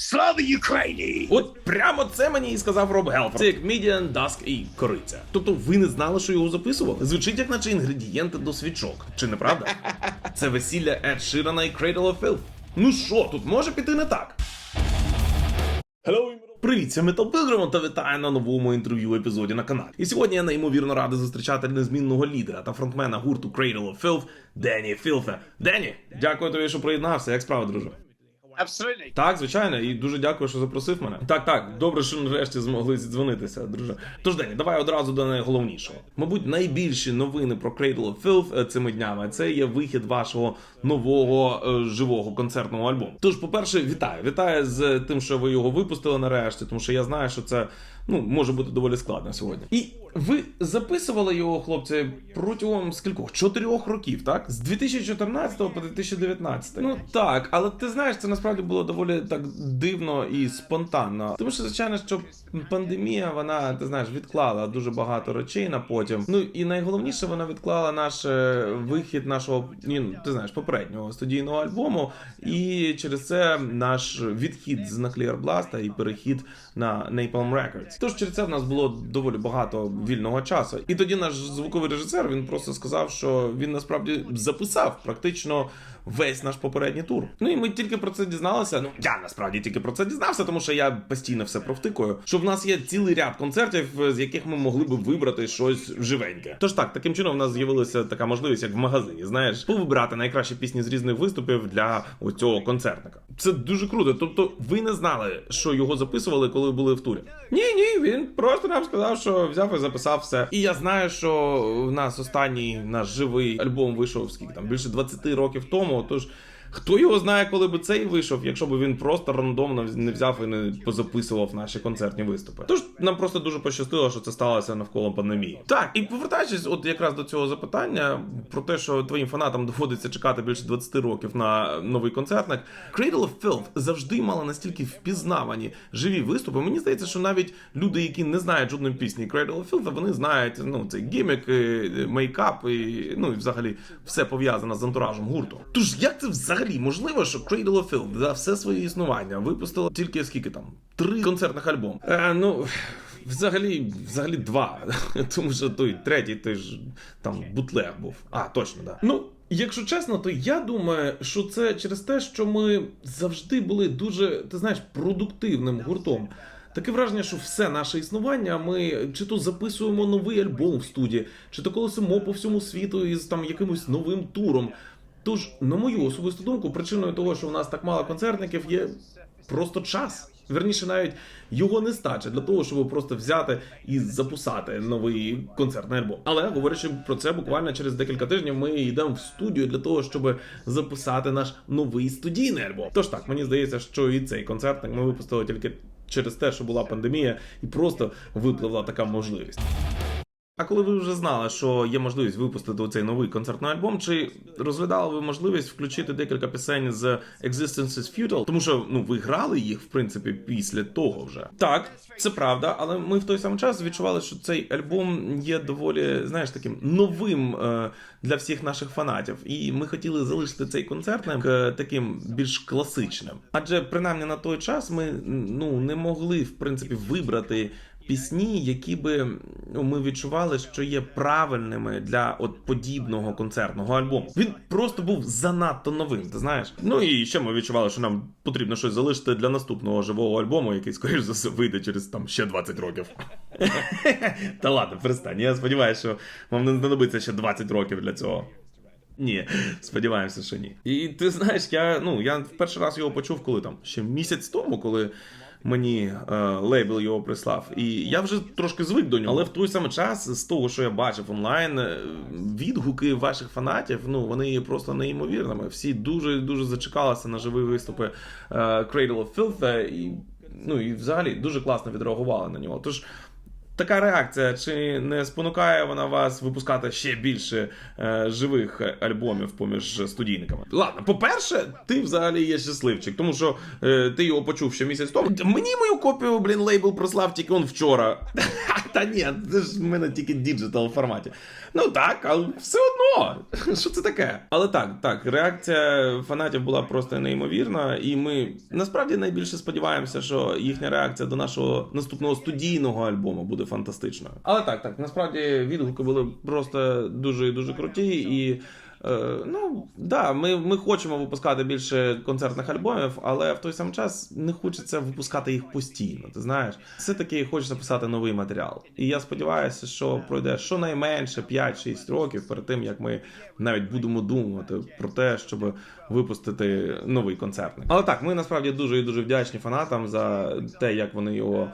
Слава Україні! От прямо це мені і сказав Роб Гелфорд. Це як Median, Dusk і кориця. Тобто ви не знали, що його записували? Звучить як наче інгредієнти до свічок. Чи не правда? Це весілля Ед Ширана і Cradle of Filth. Ну що, тут може піти не так? Привіт, це Метал Пилгрим та вітаю на новому інтерв'ю епізоді на каналі. І сьогодні я неймовірно радий зустрічати незмінного лідера та фронтмена гурту Cradle of Filth Дені Філфе. Дені, дякую тобі, що приєднався. Як справа, друже? Абсолютно. Так, звичайно, і дуже дякую, що запросив мене. Так, так, добре, що нарешті змогли зідзвонитися, друже. Тож Дені, давай одразу до найголовнішого. Мабуть, найбільші новини про Cradle of Filth е, цими днями це є вихід вашого нового е, живого концертного альбому. Тож, по-перше, вітаю. Вітаю з тим, що ви його випустили нарешті, тому що я знаю, що це ну може бути доволі складно сьогодні. І ви записували його, хлопці, протягом скількох? Чотирьох років, так? З 2014 по 2019. Ну так, але ти знаєш, це насправді було доволі так дивно і спонтанно. Тому що, звичайно, що пандемія, вона, ти знаєш, відклала дуже багато речей на потім. Ну і найголовніше, вона відклала наш е, вихід нашого, ну, ти знаєш, попереднього студійного альбому. І через це наш відхід з Blast і перехід на Napalm Records. Тож через це в нас було доволі багато вільного часу. І тоді наш звуковий режисер він просто сказав, що він насправді записав практично весь наш попередній тур. Ну і ми тільки про це дізналися. Ну я насправді тільки про це дізнався, тому що я постійно все провтикую. Що в нас є цілий ряд концертів, з яких ми могли би вибрати щось живеньке. Тож так, таким чином в нас з'явилася така можливість, як в магазині, знаєш, повибирати найкращі пісні з різних виступів для ось цього концертника. Це дуже круто. Тобто, ви не знали, що його записували, коли були в турі. Ні, ні, він просто нам сказав, що взяв і записав все. І я знаю, що в нас останній наш живий альбом вийшов скільки там більше 20 років тому. Тож хто його знає, коли би цей вийшов, якщо б він просто рандомно не взяв і не позаписував наші концертні виступи. Тож нам просто дуже пощастило, що це сталося навколо пандемії. Так, і повертаючись, от якраз до цього запитання про те, що твоїм фанатам доводиться чекати більше 20 років на новий концертник. Cradle of Filth завжди мала настільки впізнавані живі виступи. Мені здається, що навіть люди, які не знають жодної пісні Cradle of Filth, вони знають ну цей гімік, мейкап і ну і взагалі все пов'язане з антуражем гурту. Тож як це взагалі можливо, що Cradle of Filth за все своє існування випустила тільки скільки там три концертних альбоми? Е, ну. Взагалі, взагалі два. Тому що той третій той ж там бутлег був. А, точно, да. Ну, якщо чесно, то я думаю, що це через те, що ми завжди були дуже, ти знаєш, продуктивним гуртом. Таке враження, що все наше існування ми чи то записуємо новий альбом в студії, чи то колесимо по всьому світу із там якимось новим туром. Тож, на мою особисту думку, причиною того, що в нас так мало концертників, є просто час. Верніше, навіть його нестача для того, щоб просто взяти і записати новий концертний альбом. Але говорячи про це, буквально через декілька тижнів ми йдемо в студію для того, щоб записати наш новий студійний альбом. Тож так, мені здається, що і цей концертник ми випустили тільки через те, що була пандемія, і просто випливла така можливість. А коли ви вже знали, що є можливість випустити цей новий концертний альбом, чи розглядали ви можливість включити декілька пісень з Existence is Futile? Тому що ну ви грали їх в принципі після того вже. Так, це правда, але ми в той самий час відчували, що цей альбом є доволі, знаєш, таким новим е, для всіх наших фанатів, і ми хотіли залишити цей концертник е, таким більш класичним. Адже принаймні на той час ми ну не могли в принципі вибрати пісні, які би ну, ми відчували, що є правильними для от подібного концертного альбому. Він просто був занадто новим, ти знаєш. Ну і ще ми відчували, що нам потрібно щось залишити для наступного живого альбому, який, скоріш за все, вийде через там ще 20 років. Та ладно, перестань. Я сподіваюся, що вам не знадобиться ще 20 років для цього. Ні, сподіваємося, що ні. І ти знаєш, я ну я в перший раз його почув, коли там ще місяць тому, коли мені е, лейбл його прислав. І я вже трошки звик до нього. Але в той самий час, з того, що я бачив онлайн, е, відгуки ваших фанатів, ну вони є просто неймовірними. Всі дуже дуже зачекалися на живі виступи е, Cradle of Filth, і ну і взагалі дуже класно відреагували на нього. Тож. Така реакція, чи не спонукає вона вас випускати ще більше е, живих альбомів поміж студійниками? Ладно, по-перше, ти взагалі є щасливчик, тому що е, ти його почув ще місяць тому. Мені мою копію, блін, лейбл прослав тільки он вчора. Та ні, це ж в мене тільки діджитал форматі. Ну так, але все одно. Що це таке? Але так, так, реакція фанатів була просто неймовірна, і ми насправді найбільше сподіваємося, що їхня реакція до нашого наступного студійного альбому буде фантастичною. Але так, так, насправді відгуки були просто дуже і дуже круті і. Е, ну, да, ми, ми хочемо випускати більше концертних альбомів, але в той самий час не хочеться випускати їх постійно. Ти знаєш, все-таки хочеться писати новий матеріал. І я сподіваюся, що пройде щонайменше 5-6 років перед тим, як ми навіть будемо думати про те, щоб випустити новий концертник. Але так, ми насправді дуже і дуже вдячні фанатам за те, як вони його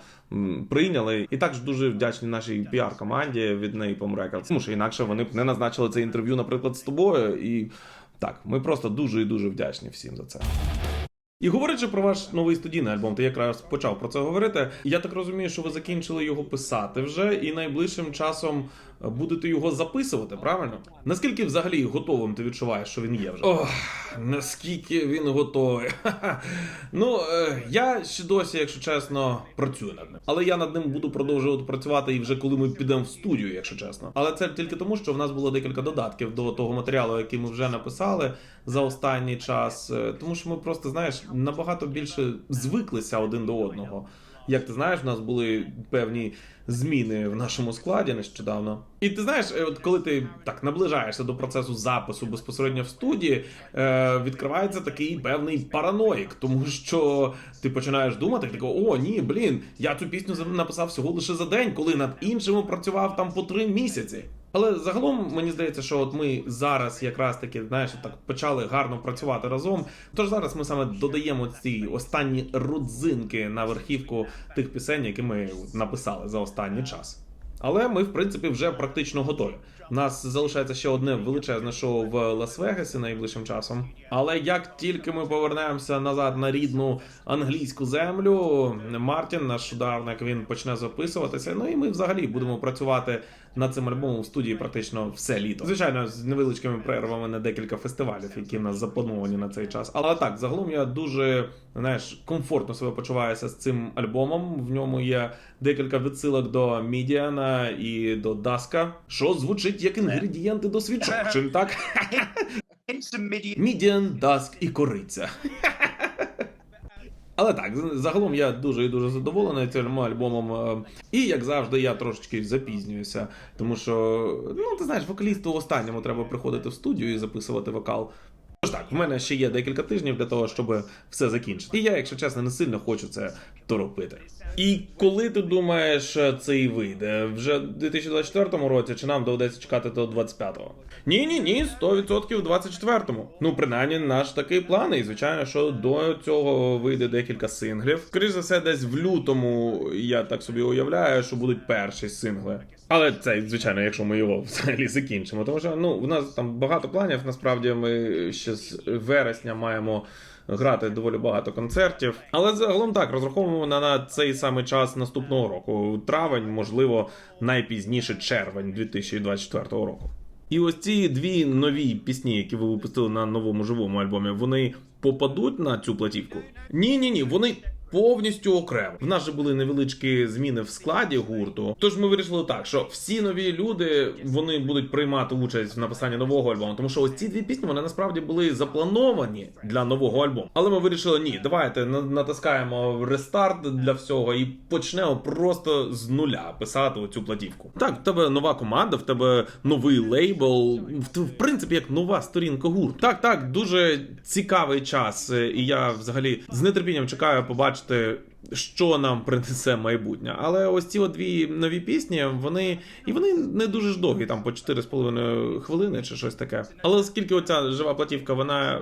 прийняли, і також дуже вдячні нашій піар-команді від Napalm Records, тому що інакше вони б не назначили це інтерв'ю, наприклад, з тобою. І так, ми просто дуже і дуже вдячні всім за це. І говорячи про ваш новий студійний альбом, ти якраз почав про це говорити. Я так розумію, що ви закінчили його писати вже, і найближчим часом будете його записувати, правильно? Наскільки взагалі готовим ти відчуваєш, що він є вже? Ох, наскільки він готовий. Ну, е, я ще досі, якщо чесно, працюю над ним. Але я над ним буду продовжувати працювати і вже коли ми підемо в студію, якщо чесно. Але це тільки тому, що в нас було декілька додатків до того матеріалу, який ми вже написали за останній час. Е, Тому що ми просто, знаєш, набагато більше звиклися один до одного. Як ти знаєш, в нас були певні зміни в нашому складі нещодавно. І ти знаєш, е, от коли ти так наближаєшся до процесу запису безпосередньо в студії, е, відкривається такий певний параноїк, тому що ти починаєш думати, ти такий, о, ні, блін, я цю пісню написав всього лише за день, коли над іншими працював там по три місяці. Але загалом мені здається, що от ми зараз якраз таки знаєш так почали гарно працювати разом. Тож зараз ми саме додаємо ці останні родзинки на верхівку тих пісень, які ми написали за останній час. Але ми, в принципі, вже практично готові. У нас залишається ще одне величезне шоу в Лас-Вегасі найближчим часом. Але як тільки ми повернемося назад на рідну англійську землю, Мартін, наш ударник, він почне записуватися. Ну і ми взагалі будемо працювати над цим альбомом в студії практично все літо. Звичайно, з невеличкими перервами на декілька фестивалів, які в нас заплановані на цей час. Але так, загалом я дуже знаєш, комфортно себе почуваюся з цим альбомом. В ньому є декілька відсилок до Мідіана і до Даска, що звучить як інгредієнти до свічок. Так? Мідіан, Даск і кориця. Але так, загалом я дуже і дуже задоволений цим альбомом. е, І як завжди, я трошечки запізнююся, тому що, ну ти знаєш, вокалісту останньому треба приходити в студію і записувати вокал. Тож так, в мене ще є декілька тижнів для того, щоб все закінчити. І я, якщо чесно, не сильно хочу це торопити. І коли ти думаєш, це і вийде? Вже в 2024 році чи нам доведеться чекати до 25-го? Ні, ні, ні, 100% в 24-му. Ну, принаймні, наш такий план. І звичайно, що до цього вийде декілька синглів. Скоріше за все, десь в лютому я так собі уявляю, що будуть перші сингли. Але це, звичайно, якщо ми його взагалі закінчимо. Тому що ну, у нас там багато планів. Насправді ми ще з вересня маємо грати доволі багато концертів. Але загалом так розраховуємо на, цей самий час наступного року. Травень, можливо, найпізніше червень 2024 року. І ось ці дві нові пісні, які ви випустили на новому живому альбомі, вони попадуть на цю платівку? Ні, ні, ні, вони. Повністю окремо. В нас же були невеличкі зміни в складі гурту. Тож ми вирішили так, що всі нові люди вони будуть приймати участь в написанні нового альбому. Тому що ось ці дві пісні вони насправді були заплановані для нового альбому. Але ми вирішили, ні, давайте натискаємо рестарт для всього і почнемо просто з нуля писати цю платівку. Так, в тебе нова команда, в тебе новий лейбл, в, принципі, як нова сторінка гурту. Так, так, дуже цікавий час, і я взагалі з нетерпінням чекаю побачити. the Що нам принесе майбутнє, але ось ці дві нові пісні, вони і вони не дуже ж довгі, там по 4,5 хвилини чи щось таке. Але оскільки оця жива платівка, вона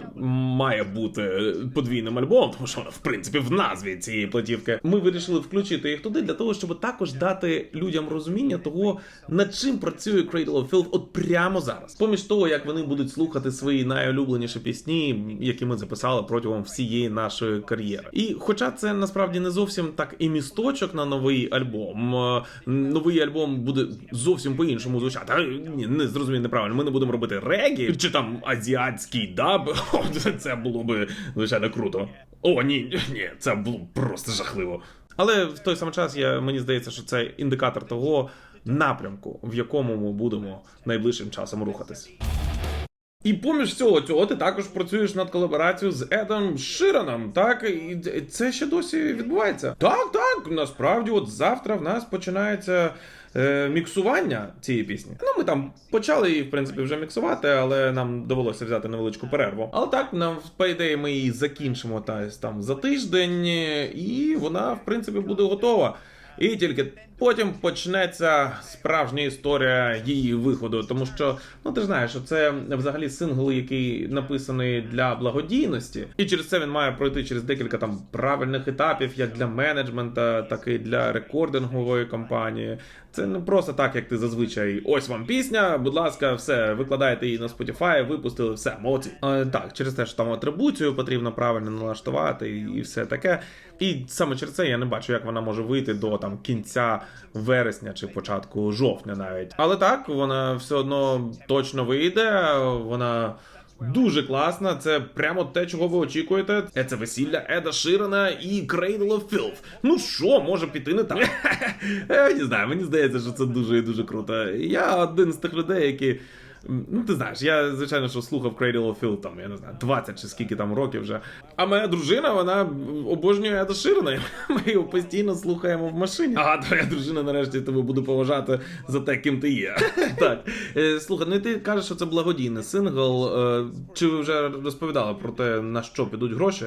має бути подвійним альбомом, тому що вона в принципі в назві цієї платівки, ми вирішили включити їх туди для того, щоб також дати людям розуміння того, над чим працює Cradle of Filth от прямо зараз. Поміж того, як вони будуть слухати свої найулюбленіші пісні, які ми записали протягом всієї нашої кар'єри. І хоча це насправді не зовсім так і місточок на новий альбом. Е, Новий альбом буде зовсім по-іншому звучати. Ні, не зрозумій неправильно. Ми не будемо робити регі чи там азіатський даб. Це було би звичайно круто. О, ні, ні, це було просто жахливо. Але в той самий час я, мені здається, що це індикатор того напрямку, в якому ми будемо найближчим часом рухатись. І поміж цього цього ти також працюєш над колаборацією з Едом Шираном, так? І це ще досі відбувається. Так, так. Насправді, от завтра в нас починається е, міксування цієї пісні. Ну, ми там почали її, в принципі, вже міксувати, але нам довелося взяти невеличку перерву. Але так, нам по ідеї, ми її закінчимо та, там за тиждень, і вона, в принципі, буде готова. І тільки потім почнеться справжня історія її виходу, тому що ну ти ж знаєш, що це взагалі сингл, який написаний для благодійності, і через це він має пройти через декілька там правильних етапів, як для менеджмента, так і для рекордингової компанії. Це не просто так, як ти зазвичай. Ось вам пісня, будь ласка, все, викладаєте її на Spotify, випустили, все, молодці. Е, так, через те, що там атрибуцію потрібно правильно налаштувати і все таке. І саме через це я не бачу, як вона може вийти до там кінця вересня чи початку жовтня навіть. Але так, вона все одно точно вийде. Вона. Дуже класна, це прямо те, чого ви очікуєте. Е, Це весілля Еда Ширана і Cradle of Filth. Ну що, може піти не так? Я не знаю, мені здається, що це дуже і дуже круто. Я один з тих людей, які. Ну, ти знаєш, я звичайно що слухав Cradle of Filth, там, я не знаю, 20 чи скільки там років вже. А моя дружина, вона обожнює Еда Ширана. і Ми його постійно слухаємо в машині. А твоя дружина нарешті тебе буде поважати за те, ким ти є. Так. Е, Слухай, ну і ти кажеш, що це благодійний сингл. Е, Чи ви вже розповідали про те, на що підуть гроші?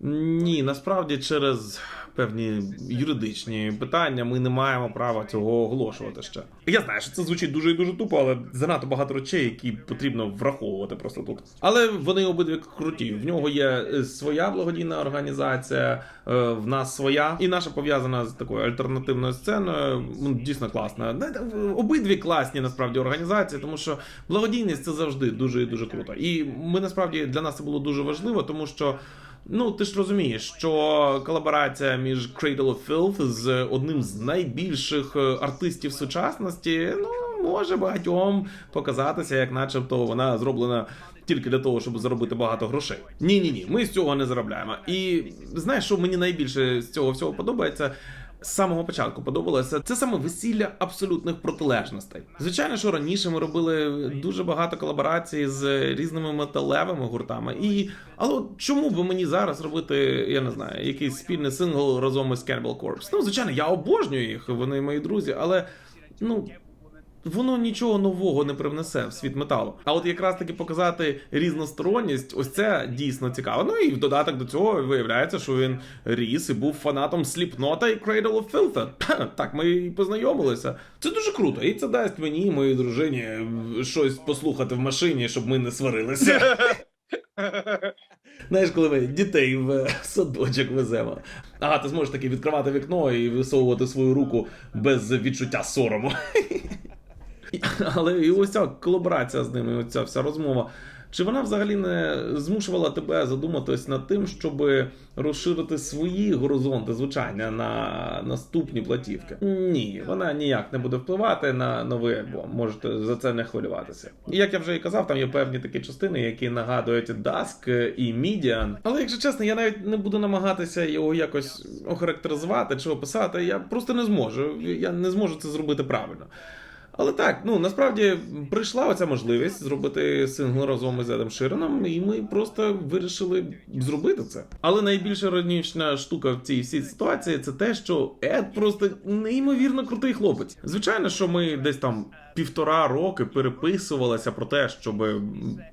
Ні, насправді через певні юридичні питання ми не маємо права цього оголошувати ще. Я знаю, що це звучить дуже і дуже тупо, але занадто багато речей, які потрібно враховувати просто тут. Але вони обидві круті. В нього є е, своя благодійна організація, е, в нас своя, і наша пов'язана з такою альтернативною сценою. Ну, Дійсно класна. Обидві класні насправді організації, тому що благодійність це завжди дуже і дуже круто. І ми насправді для нас це було дуже важливо, тому що. Ну, ти ж розумієш, що колаборація між Cradle of Filth з одним з найбільших е, артистів сучасності, ну, може багатьом показатися, як начебто вона зроблена тільки для того, щоб заробити багато грошей. Ні, ні, ні, ми з цього не заробляємо. І знаєш, що мені найбільше з цього всього подобається? З самого початку подобалося це саме весілля абсолютних протилежностей. Звичайно, що раніше ми робили дуже багато колаборацій з різними металевими гуртами. І але чому би мені зараз робити, я не знаю, якийсь спільний сингл разом із Cannibal Corpse? Ну, звичайно, я обожнюю їх, вони мої друзі, але ну. Воно нічого нового не привнесе в світ металу. А от якраз таки показати різносторонність, ось це дійсно цікаво. Ну і в додаток до цього виявляється, що він ріс і був фанатом Сліпнота і Cradle of Filth. Так ми і познайомилися. Це дуже круто, і це дасть мені і моїй дружині щось послухати в машині, щоб ми не сварилися. Знаєш, коли ми дітей в садочок веземо. Ага, ти зможеш таки відкривати вікно і висовувати свою руку без відчуття сорому. Але і ось ця колаборація з ними, оця вся розмова. Чи вона взагалі не змушувала тебе задуматись над тим, щоб розширити свої горизонти звучання на наступні платівки? Ні, вона ніяк не буде впливати на новий альбом. Можете за це не хвилюватися. І як я вже і казав, там є певні такі частини, які нагадують Dusk і Midian. Але якщо чесно, я навіть не буду намагатися його якось охарактеризувати чи описати. Я просто не зможу. Я не зможу це зробити правильно. Але так, ну насправді прийшла оця можливість зробити сингл разом із Едом Ширеном, і ми просто вирішили зробити це. Але найбільш іронічна штука в цій всій ситуації це те, що Ед просто неймовірно крутий хлопець. Звичайно, що ми десь там. Півтора роки переписувалися про те, щоб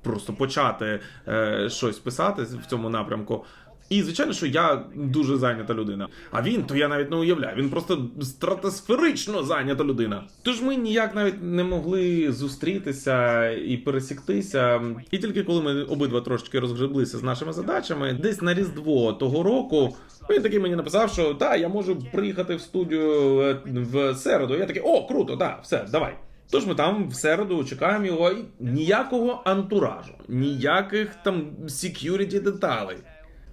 просто почати е, щось писати в цьому напрямку. І звичайно, що я дуже зайнята людина. А він, то я навіть не уявляю. Він просто стратосферично зайнята людина. Тож ми ніяк навіть не могли зустрітися і пересіктися. І тільки коли ми обидва трошечки розгреблися з нашими задачами, десь на різдво того року. Він такий мені написав, що та я можу приїхати в студію е, в середу. Я такий, о, круто, да, все, давай. Тож ми там в середу чекаємо його і ніякого антуражу, ніяких там security деталей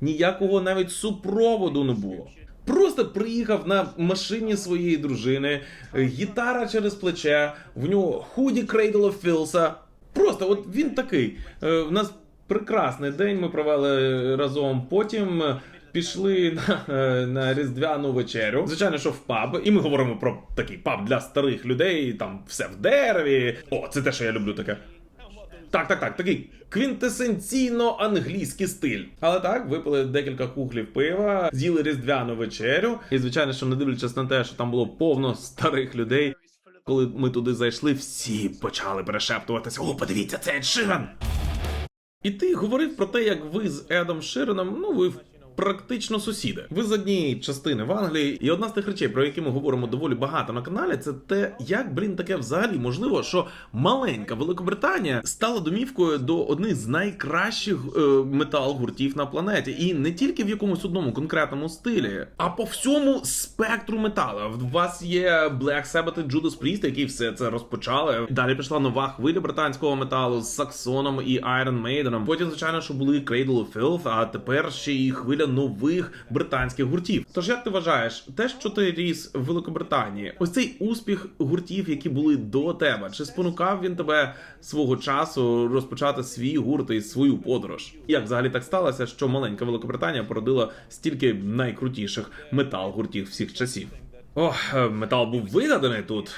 ніякого навіть супроводу не було. Просто приїхав на машині своєї дружини, е, гітара через плече, в нього худі Cradle of Filsa. Просто от він такий. Е, В нас прекрасний день ми провели разом. Потім е, пішли на, е, на різдвяну вечерю. Звичайно, що в паб, і ми говоримо про такий паб для старих людей, там все в дереві. О, це те, що я люблю таке. Так, так, так, такий квінтесенційно англійський стиль. Але так, випили декілька кухлів пива, з'їли різдвяну вечерю. І звичайно, що не дивлячись на те, що там було повно старих людей. Коли ми туди зайшли, всі почали перешептуватися: О, подивіться, це Ширан! І ти говорив про те, як ви з Едом Ширеном, ну ви практично сусіди. Ви з однієї частини в Англії, і одна з тих речей, про які ми говоримо доволі багато на каналі, це те, як блін таке взагалі можливо, що маленька Великобританія стала домівкою до одних з найкращих е, метал-гуртів на планеті, і не тільки в якомусь одному конкретному стилі, а по всьому спектру металу. В вас є Black Sabbath і Judas Priest, які все це розпочали. Далі пішла нова хвиля британського металу з Саксоном і Iron Maiden. Потім, звичайно, що були Cradle of Filth, а тепер ще і хвиля нових британських гуртів. Тож як ти вважаєш, те, що ти ріс в Великобританії, ось цей успіх гуртів, які були до тебе, чи спонукав він тебе свого часу розпочати свій гурт і свою подорож? Як взагалі так сталося, що маленька Великобританія породила стільки найкрутіших метал-гуртів всіх часів? Ох, е, метал був вигаданий тут.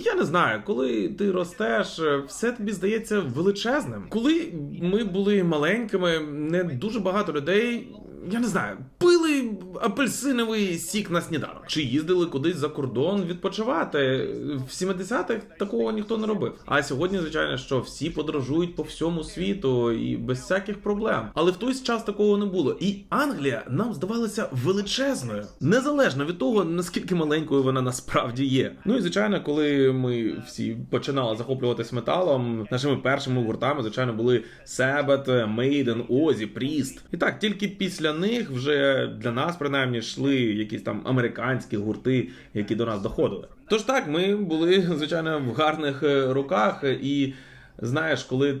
Я не знаю, коли ти ростеш, е, все тобі здається величезним. Коли ми були маленькими, не дуже багато людей. Я не знаю, пили апельсиновий сік на сніданок, чи їздили кудись за кордон відпочивати. В 70-х такого ніхто не робив. А сьогодні, звичайно, що всі подорожують по всьому світу і без всяких проблем. Але в той час такого не було. І Англія нам здавалася величезною, незалежно від того, наскільки маленькою вона насправді є. Ну і звичайно, коли ми всі починали захоплюватись металом, нашими першими гуртами, звичайно, були Sabbath, Maiden, Ozzy, Priest. І так, тільки після них вже для нас принаймні йшли якісь там американські гурти, які до нас доходили. Тож так, ми були звичайно в гарних е, руках, і знаєш, коли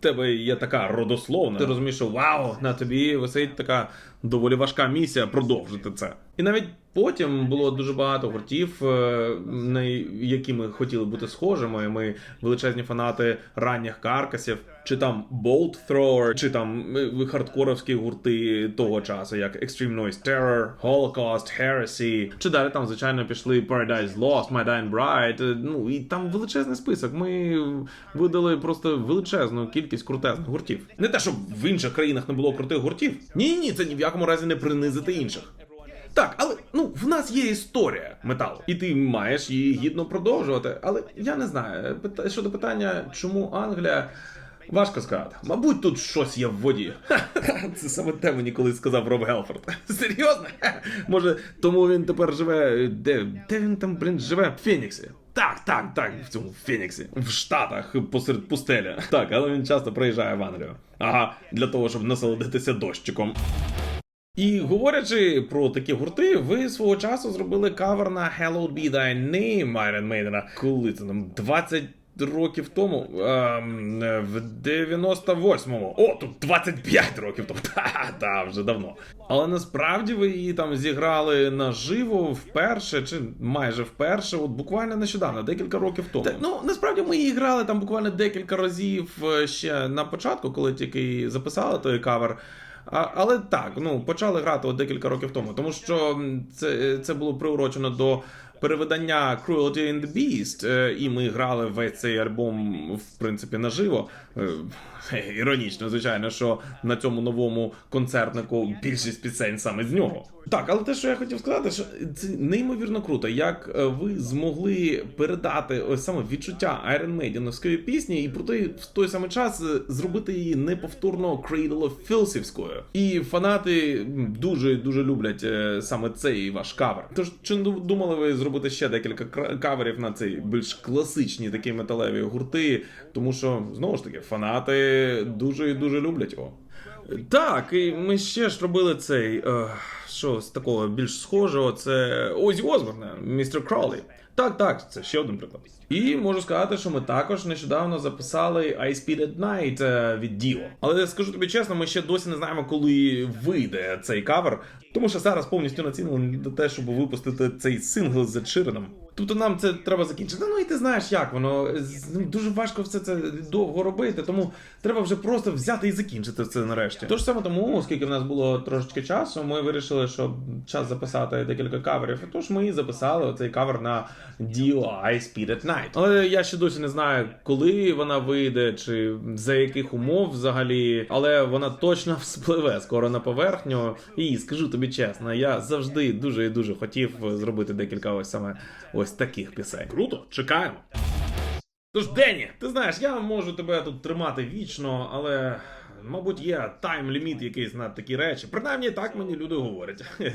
тебе є така родословна, ти розумієш, що вау, на тобі висить така доволі важка місія продовжити це. І навіть потім було дуже багато гуртів, е, на які ми хотіли бути схожими. Ми величезні фанати ранніх каркасів, чи там Bolt Thrower, чи там е, хардкоровські гурти того часу, як Extreme Noise Terror, Holocaust, Heresy, чи далі там, звичайно, пішли Paradise Lost, My Dying Bride, е, Ну і там величезний список. Ми видали просто величезну кількість крутезних гуртів. Не те, щоб в інших країнах не було крутих гуртів. Ні, ні, це ні в якому разі не принизити інших. Так, але ну в нас є історія металу, і ти маєш її гідно продовжувати. Але я не знаю. Щодо питання, чому Англія. Важко сказати. Мабуть, тут щось є в воді. Це саме те мені колись сказав Роб Гелфорд. Серйозно? Може, тому він тепер живе. Де, де він там, блін, живе? В Фініксі. Так, так, так, в цьому Фініксі. В Штатах посеред пустелі. Так, але він часто приїжджає в Англію. Ага, для того, щоб насолодитися дощиком. І говорячи про такі гурти, ви свого часу зробили кавер на Hello Be Thy Name Iron Maiden. Коли це там 20 років тому, ем, в 98-му. О, тут 25 років тому. Та, та, вже давно. Але насправді ви її там зіграли наживо вперше, чи майже вперше, от буквально нещодавно, декілька років тому. ну насправді ми її грали там буквально декілька разів е, ще на початку, коли тільки записали той кавер. А, але так, ну почали грати от декілька років тому, тому що це, це було приурочено до перевидання Cruelty and the Beast, е, і ми грали весь цей альбом, в принципі, наживо. Е, Іронічно, звичайно, що на цьому новому концертнику більшість пісень саме з нього. Так, але те, що я хотів сказати, що це неймовірно круто, як е, ви змогли передати ось саме відчуття Iron Maiden'овської пісні, і проте в той самий час е, зробити її неповторно Cradle of Filsівською. І фанати дуже дуже люблять е, саме цей ваш кавер. Тож чи думали ви зробити ще декілька каверів на цей більш класичні такі металеві гурти? Тому що знову ж таки фанати дуже і дуже люблять його. Так, і ми ще ж робили цей. Е, що з такого більш схожого, це Озі Осборна, містер Кролі. Так, так, це ще один приклад. І можу сказати, що ми також нещодавно записали I Speed at Night е, від Dio. Але скажу тобі чесно, ми ще досі не знаємо, коли вийде цей кавер, тому що зараз повністю націлені на те, щоб випустити цей сингл з Ширеном. Тобто нам це треба закінчити. Ну і ти знаєш, як воно ну, дуже важко все це довго робити, тому треба вже просто взяти і закінчити це нарешті. Тож саме тому, оскільки в нас було трошечки часу, ми вирішили, що час записати декілька каверів. Тож ми і записали оцей кавер на Dio I Speed at Night. Але я ще досі не знаю, коли вона вийде, чи за яких умов взагалі. Але вона точно вспливе скоро на поверхню. І скажу тобі чесно, я завжди дуже і дуже хотів зробити декілька ось саме ось таких пісень. Круто, чекаємо. Тож, Дені, ти знаєш, я можу тебе тут тримати вічно, але. Мабуть, є тайм-ліміт якийсь на такі речі. Принаймні, так мені люди говорять.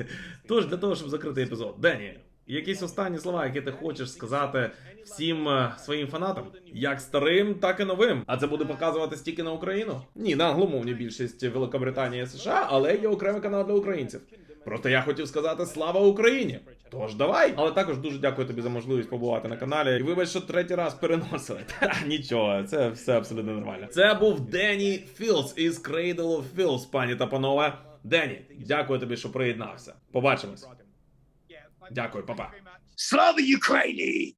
Тож, для того, щоб закрити епізод, Дені, якісь останні слова, які ти хочеш сказати всім е, своїм фанатам, як старим, так і новим. А це буде показуватись тільки на Україну? Ні, на англомовні більшість Великобританії і США, але є окремий канал для українців. Просто я хотів сказати слава Україні. Тож давай. Але також дуже дякую тобі за можливість побувати на каналі. І вибач, що третій раз переносили. Та нічого, це все абсолютно нормально. Це був Дені Філс із Cradle of Filth, пані та панове. Дені, дякую тобі, що приєднався. Побачимось. Дякую, папа. Слава Ukraini!